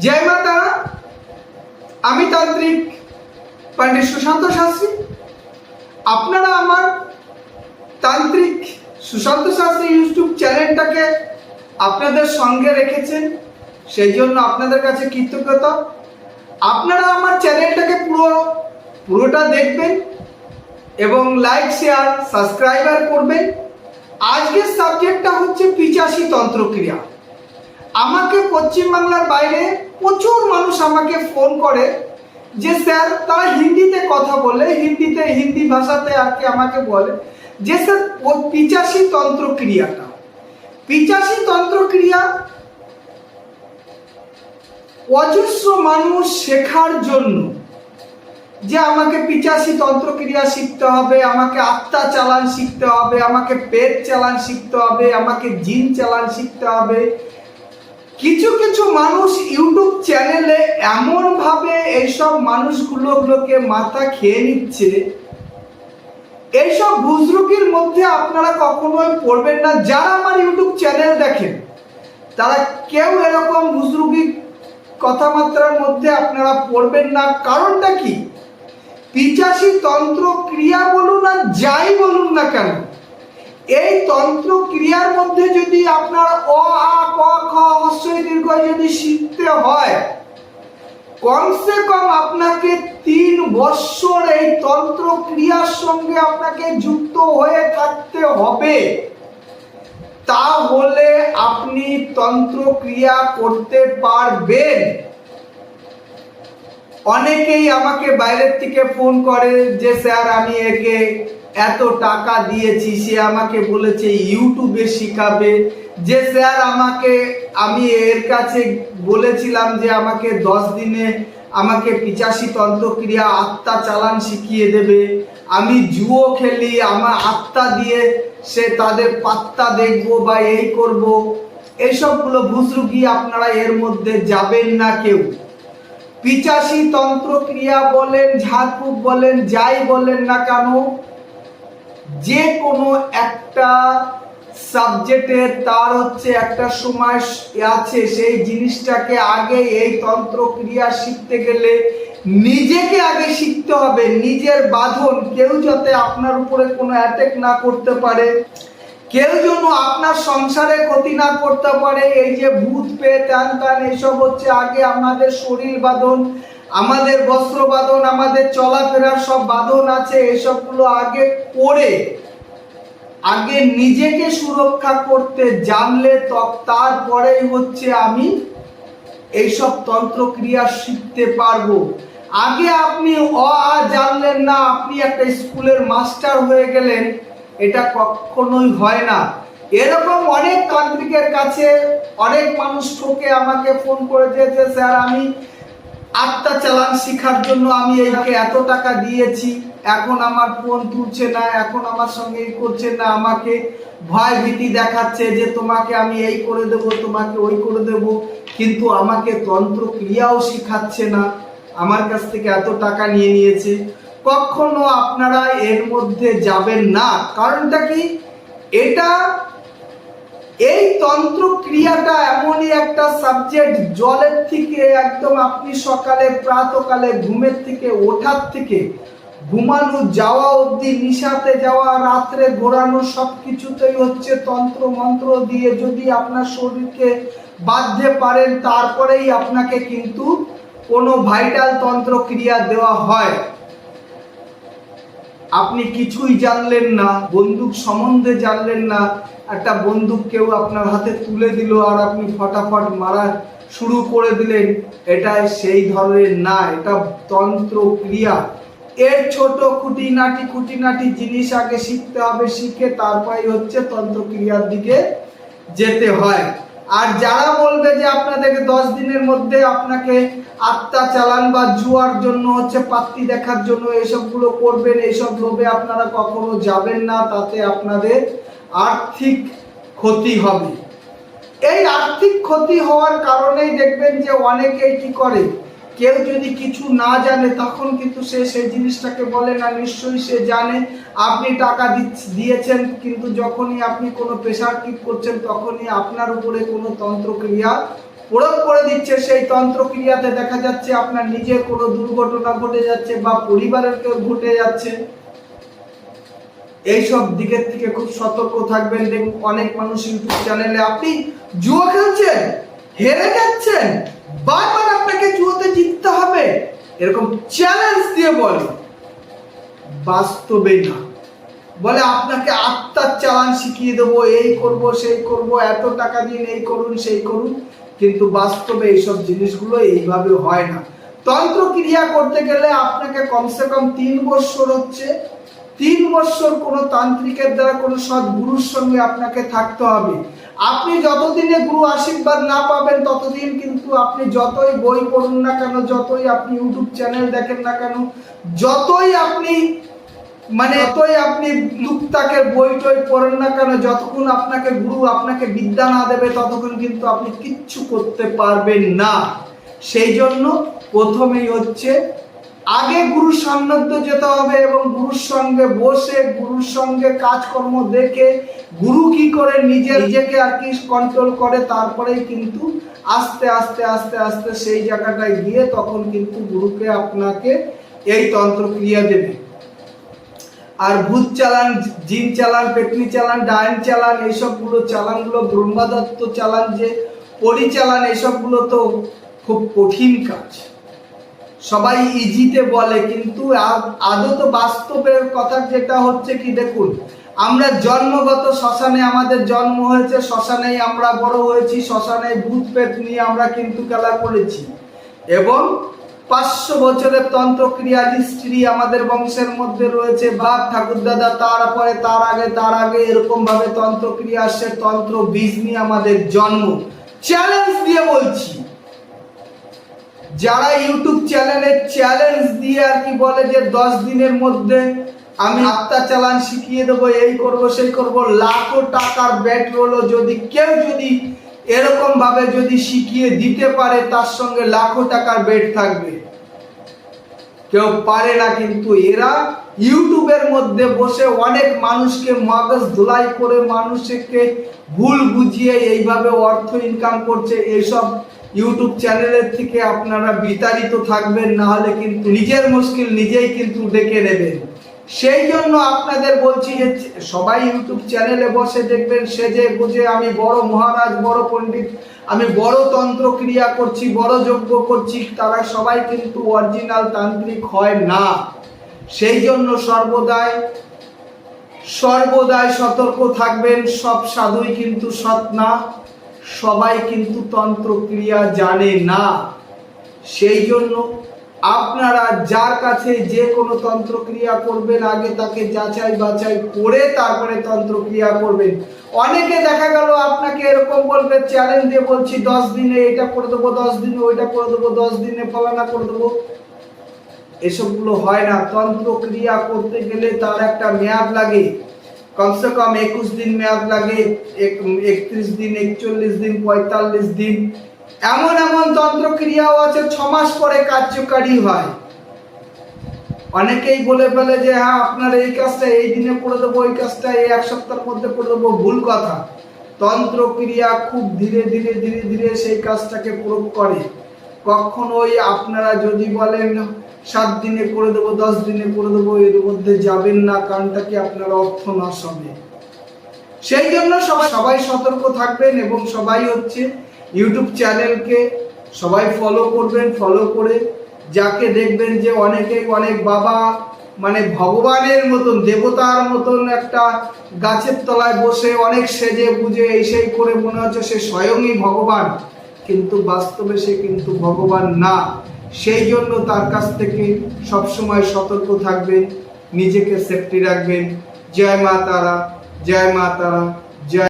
জয় মাতা, আমি তান্ত্রিক পণ্ডিত সুশান্ত শাস্ত্রী। আপনারা আমার তান্ত্রিক সুশান্ত শাস্ত্রী ইউটিউব চ্যানেলটাকে আপনাদের সঙ্গে রেখেছেন, সেই জন্য আপনাদের কাছে কৃতজ্ঞতা। আপনারা আমার চ্যানেলটাকে পুরো, পুরোটা দেখবেন এবং লাইক শেয়ার সাবস্ক্রাইবার করবেন। আজকের সাবজেক্টটা হচ্ছে পিচাসি তন্ত্রক্রিয়া। আমাকে পশ্চিমবাংলার বাইরে প্রচুর মানুষ আমাকে ফোন করে যে, স্যার, তারা হিন্দিতে কথা বলে, হিন্দিতে, হিন্দি ভাষাতে আর কি আমাকে বলে যে, স্যার, ও পিচাসি তন্ত্রক্রিয়াটা। পিচাসি তন্ত্রক্রিয়া অজস্র মানুষ শেখার জন্য যে, আমাকে পিচাসি তন্ত্রক্রিয়া শিখতে হবে, আমাকে আত্মা চালান শিখতে হবে, আমাকে পেট চালান শিখতে হবে, আমাকে জিন চালান শিখতে হবে। কিছু কিছু মানুষ ইউটিউব চ্যানেলে এমন ভাবে এইসব মানুষগুলোকে মাথা খেয়ে নিচ্ছে। এইসব বুজরুকির মধ্যে আপনারা কখনোই পড়বেন না। যারা আমার ইউটিউব চ্যানেল দেখেন, তারা কেউ এরকম বুজরুকি কথাবার্তার মধ্যে আপনারা পড়বেন না। কারণটা কি? পিচাসি তন্ত্র ক্রিয়া বলুন আর যাই বলুন না কেন, এই তন্ত্র ক্রিয়ার মধ্যে যদি আপনার অ, আ, ক দীর্ঘ যদি শিখতে হয়, কমসে কম আপনাকে তিন বৎসর এই তন্ত্র ক্রিয়ার সঙ্গে আপনাকে যুক্ত হয়ে থাকতে হবে। তাহলে আপনি তন্ত্র ক্রিয়া করতে পারবেন। অনেকেই আমাকে বাইরের থেকে ফোন করে যে, স্যার, আমি একে এত টাকা দিয়েছি, সে আমাকে বলেছে, ইউটিউবে শিখাবে। যে স্যার আমাকে, আমি এর কাছে বলেছিলাম যে আমাকে দশ দিনে আমাকে পিচাশি তন্ত্রক্রিয়া আত্মা চালান শিখিয়ে দেবে। আমি জুয়ো খেলি, আমার আত্মা দিয়ে সে তাদের পাত্তা দেখব বা এই করব। এইসবগুলো ভুসরুকি আপনারা এর মধ্যে যাবেন না কেউ। পিচাসি তন্ত্রক্রিয়া বলেন, ঝাড়ফুঁক বলেন, যাই বলেন না কেন যে কোনো একটা সাবজেক্টের তার হচ্ছে একটা সময় আছে, সেই জিনিসটাকে আগে, এই তন্ত্রক্রিয়া শিখতে গেলে নিজেকে আগে শিখতে হবে, নিজের বাঁধন, কেউ যাতে আপনার উপরে কোনো অ্যাটেক না করতে পারে, কেউ যেন আপনার সংসারে ক্ষতি না করতে পারে, এই যে ভূত পেয়ে ত্যান টান এইসব হচ্ছে আগে আমাদের শরীর বাঁধন আমাদের বস্ত্র বাঁধন, আমাদের চলাফেরার সব বাঁধন আছে, এসবগুলো আগে করে আগে নিজেকে সুরক্ষা করতে জানলে তারপরেই হচ্ছে আমি এইসব তন্ত্রক্রিয়া শিখতে পারব। আগে আপনি অ, আ জানলেন না, আপনি একটা স্কুলের মাস্টার হয়ে গেলেন, এটা কখনোই হয় না। এরকম অনেক তান্ত্রিকের কাছে অনেক মানুষ ঠকে আমাকে ফোন করে দিয়েছে, স্যার, আমি আত্মা চালান শেখার জন্য আমি এইকে এত টাকা দিয়েছি, এখন আমার ফোন তুলছে না, এখন আমার সঙ্গে এই করছে না, আমাকে ভয় ভীতি দেখাচ্ছে যে তোমাকে আমি এই করে দেব, তোমাকে ওই করে দেব, কিন্তু আমাকে তন্ত্র ক্রিয়াও শিখাচ্ছে না, আমার কাছ থেকে এত টাকা নিয়ে নিয়েছে। কখনো আপনারা এর মধ্যে যাবেন না, কারণটা কি? এটা এই তন্ত্র ক্রিয়াটা এমনই একটা সাবজেক্ট জলের থেকে একদম আপনি সকালে, প্রাতকালে, ঘুমের থেকে, ওঠার থেকে, ঘুমানো, যাওয়া অবধি, নিশাতে যাওয়া, রাত্রে ঘোরানো সব কিছুতেই হচ্ছে তন্ত্র মন্ত্র দিয়ে যদি আপনার শরীরকে বাঁধতে পারেন, তারপরেই আপনাকে কিন্তু কোনো ভাইটাল তন্ত্র ক্রিয়া দেওয়া হয়। আপনি কিছুই জানলেন না, বন্দুক সম্বন্ধে জানলেন না একটা বন্দুক কেউ আপনার হাতে তুলে দিল আর আপনি ফটাফট মারা শুরু করে দিলেন এটা সেই ধরনের না, এটা তন্ত্র ক্রিয়া এর ছোট খুঁটিনাটি খুঁটিনাটি জিনিস আগে শিখতে হবে, শিখে তারপরে হচ্ছে তন্ত্র ক্রিয়ার দিকে যেতে হয়। আর যারা বলবে যে আপনাদেরকে দশ দিনের মধ্যে আপনাকে আত্মা চালান বা জুয়ার জন্য হচ্ছে পাত্তি দেখার জন্য এসবগুলো করবেন এইসব লোভে আপনারা কখনো যাবেন না, তাতে আপনাদের আর্থিক ক্ষতি হবে। এই আর্থিক ক্ষতি হওয়ার কারণেই দেখবেন যে অনেকেই কি করে, কেউ যদি কিছু না জানে, তখন কিন্তু সে সেই জিনিসটাকে বলে না, নিশ্চয়ই সে জানে, আপনি টাকা দিয়েছেন, কিন্তু যখনই আপনি কোনো প্রেশার কিক করছেন, তখনই আপনার উপরে কোনো তন্ত্রক্রিয়া প্রয়োগ করে দিচ্ছে। সেই তন্ত্রক্রিয়াতে দেখা যাচ্ছে আপনার নিজের কোনো দুর্ঘটনা ঘটে যাচ্ছে বা পরিবারের কেউ ঘটে যাচ্ছে। এইসব দিকের থেকে খুব সতর্ক থাকবেন। দেখুন, অনেক মানুষ ইউটিউব চ্যানেলে আপনি জুয়া খেলছেন, হেরে যাচ্ছেন, বারবার আপনাকে জুয়াতে জিততে হবে। এরকম চ্যালেঞ্জ দিয়ে বলে বাস্তবে না। বলে, আপনাকে আত্মার চালান শিখিয়ে দেবো, এই করব, সেই করব, এত টাকা দিন, এই করুন, সেই করুন। কিন্তু বাস্তবে এইসব জিনিসগুলো এইভাবে হয় না। তন্ত্র ক্রিয়া করতে গেলে আপনাকে কমসে কম তিন বছর হচ্ছে তিন বছর কোনো তান্ত্রিকের দ্বারা কোনো সৎ গুরুর সঙ্গে আপনাকে থাকতে হবে। আপনি যতদিনে গুরু আশীর্বাদ না পাবেন, ততদিন কিন্তু আপনি যতই বই পড়ুন না কেন, যতই আপনি ইউটিউব চ্যানেল দেখেন না কেন, যতই আপনি মানে যতই আপনি টুকটাকের বই টই পড়েন না কেন, যতক্ষণ আপনাকে গুরু আপনাকে বিদ্যা না দেবে, ততক্ষণ কিন্তু আপনি কিচ্ছু করতে পারবেন না। সেই জন্য প্রথমেই হচ্ছে আগে গুরুর সান্নিধ্য যেতে হবে এবং গুরুর সঙ্গে বসে, গুরুর সঙ্গে কাজকর্ম দেখে গুরু কি করে নিজে নিজেকে আর কি কন্ট্রোল করে, তারপরেই কিন্তু আস্তে আস্তে আস্তে আস্তে সেই জায়গাটায় গিয়ে তখন কিন্তু গুরুকে আপনাকে এই তন্ত্র ক্রিয়া দেবে। আর ভূত চালান, জিন চালান পেটনি চালান ডায়ন চালান, এইসবগুলো চালানগুলো, ব্রহ্মাদত্ত চালান যে পরিচালান এইসবগুলো তো খুব কঠিন কাজ। সবাই ইজিতে বলে, কিন্তু আদত বাস্তবের কথা যেটা হচ্ছে কি, দেখুন, আমরা জন্মগত শ্মশানে আমাদের জন্ম হয়েছে, শ্মশানেই আমরা বড় হয়েছি, শ্মশানে ভূত পেট নিয়ে আমরা কিন্তু খেলা করেছি। এবং পাঁচশো বছরের তন্ত্রক্রিয়া হিস্ট্রি আমাদের বংশের মধ্যে রয়েছে, বাপ ঠাকুর দাদা তারপরে তার আগে তার আগে এরকম ভাবে তন্ত্রক্রিয়া আসছে তন্ত্র বীজ নিয়ে আমাদের জন্ম। চ্যালেঞ্জ দিয়ে বলছি। যারা ইউটিউব চ্যানেলে চ্যালেঞ্জ দিয়ে আর কি বলে যে দশ দিনের মধ্যে আমি আত্মা চালান শিখিয়ে দেবো, এই করব, সেই করব, লাখো টাকার ব্যাট রোলো যদি কেউ যদি এরকম ভাবে যদি শিখিয়ে দিতে পারে, তার সঙ্গে লাখো টাকার বেড থাকবে। কেউ পারে না কিন্তু এরা ইউটিউবের মধ্যে বসে অনেক মানুষকে মগজ ধুলাই করে মানুষকে ভুল বুঝিয়ে এইভাবে অর্থ ইনকাম করছে, এইসব ইউটিউব চ্যানেলের থেকে আপনারা বিতাড়িত থাকবেন না হলে কিন্তু নিজের মুশকিল নিজেই কিন্তু ডেকে নেবেন। সেই জন্য আপনাদের বলছি যে, সবাই ইউটিউব চ্যানেলে বসে দেখবেন সে যে বুঝে আমি বড় মহারাজ, বড় পণ্ডিত, আমি বড় তন্ত্র ক্রিয়া করছি, বড় যজ্ঞ করছি, তারা সবাই কিন্তু অরিজিনাল তান্ত্রিক হয় না। সেই জন্য সর্বদাই সর্বদাই সতর্ক থাকবেন, সব সাধুই কিন্তু সৎ না। সবাই কিন্তু তন্ত্র ক্রিয়া জানে না। সেই জন্য আপনারা যার কাছে যে কোনো তন্ত্রক্রিয়া করবেন, আগে তাকে যাচাই বাছাই করে তারপরে তন্ত্রক্রিয়া করবেন। অনেকে দেখা গেল আপনাকে এরকম বলবে চ্যালেঞ্জ দিয়ে বলছি, দশ দিনে এটা করে দেবো, দশ দিনে ওইটা করে দেবো, দশ দিনে ফলানা করে দেবো। এসবগুলো হয় না। তন্ত্রক্রিয়া করতে গেলে তার একটা মেয়াদ লাগে। কমসে কম একুশ দিন মেয়াদ লাগে একত্রিশ দিন একচল্লিশ দিন পঁয়তাল্লিশ দিন এমন এমন তন্ত্রক্রিয়াও আছে ছ মাস পরে কার্যকারী হয় অনেকেই বলে ফেলে যে হ্যাঁ আপনার এই কাজটা এই দিনে করে দেবো ওই কাজটা এই এক সপ্তাহের মধ্যে করে দেবো ভুল কথা তন্ত্রক্রিয়া খুব ধীরে ধীরে ধীরে ধীরে সেই কাজটাকে প্রয়োগ করে কখনোই আপনারা যদি বলেন সাত দিনে করে দেবো, দশ দিনে করে দেবো, এর মধ্যে যাবেন না কারণটা কি আপনার অর্থ নাশ হবে সেই জন্য সবাই সবাই সতর্ক থাকবেন এবং সবাই হচ্ছে ইউটিউব চ্যানেলকে সবাই ফলো করবেন ফলো করে যাকে দেখবেন যে অনেকেই অনেক বাবা মানে ভগবানের মতন, দেবতার মতন একটা গাছের তলায় বসে অনেক সেজে বুঝে এই সেই করে মনে হচ্ছে সে স্বয়ংই ভগবান। কিন্তু বাস্তবে সে কিন্তু ভগবান না। সেই জন্য তার কাছ থেকে সবসময় সতর্ক থাকবেন, নিজেকে সেফটি রাখবেন। জয় মা তারা, জয় মা তারা।